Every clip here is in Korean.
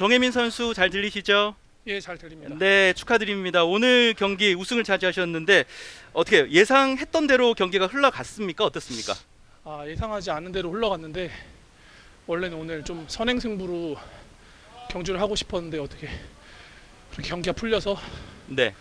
정혜민 선수 잘 들리시죠? 예, 잘 들립니다. 네, 축하드립니다. 오늘 경기 우승을 차지하셨는데 어떻게 예상했던 대로 경기가 흘러갔습니까? 어떻습니까? 아, 예상하지 않은 대로 흘러갔는데 원래는 오늘 좀 선행 승부로 경주를 하고 싶었는데 어떻게 그렇게 경기가 풀려서 네.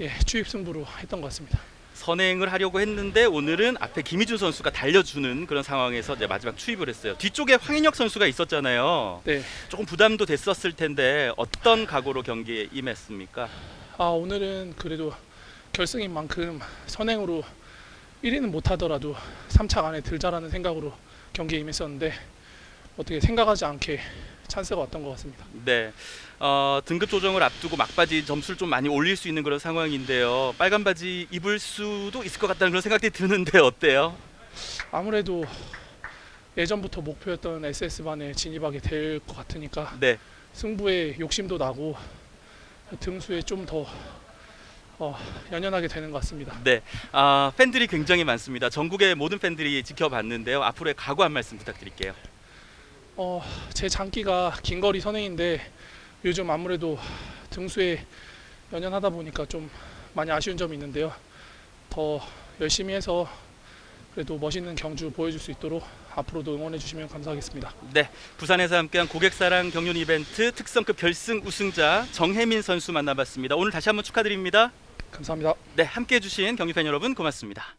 예, 추입 승부로 했던 것 같습니다. 선행을 하려고 했는데 오늘은 앞에 김희준 선수가 달려주는 그런 상황에서 이제 마지막 추입을 했어요. 뒤쪽에 황인혁 선수가 있었잖아요. 네. 조금 부담도 됐었을 텐데 어떤 각오로 경기에 임했습니까? 아, 오늘은 그래도 결승인 만큼 선행으로 1위는 못 하더라도 3차 안에 들자라는 생각으로 경기에 임했었는데 어떻게 생각하지 않게 찬스가 왔던 것 같습니다. 네. 어, 등급 조정을 앞두고 막바지 점수를 좀 많이 올릴 수 있는 그런 상황인데요. 빨간 바지 입을 수도 있을 것 같다는 그런 생각이 드는데 어때요? 아무래도 예전부터 목표였던 SS반에 진입하게 될 것 같으니까 네. 승부에 욕심도 나고 등수에 좀더 어, 연연하게 되는 것 같습니다. 네. 아, 팬들이 굉장히 많습니다. 전국의 모든 팬들이 지켜봤는데요. 앞으로의 각오 한 말씀 부탁드릴게요. 어, 제 장기가 긴 거리 선행인데 요즘 아무래도 등수에 연연하다 보니까 좀 많이 아쉬운 점이 있는데요. 더 열심히 해서 그래도 멋있는 경주 보여줄 수 있도록 앞으로도 응원해 주시면 감사하겠습니다. 네, 부산에서 함께한 고객사랑 경륜 이벤트 특성급 결승 우승자 정혜민 선수 만나봤습니다. 오늘 다시 한번 축하드립니다. 감사합니다. 네, 함께해 주신 경기 팬 여러분 고맙습니다.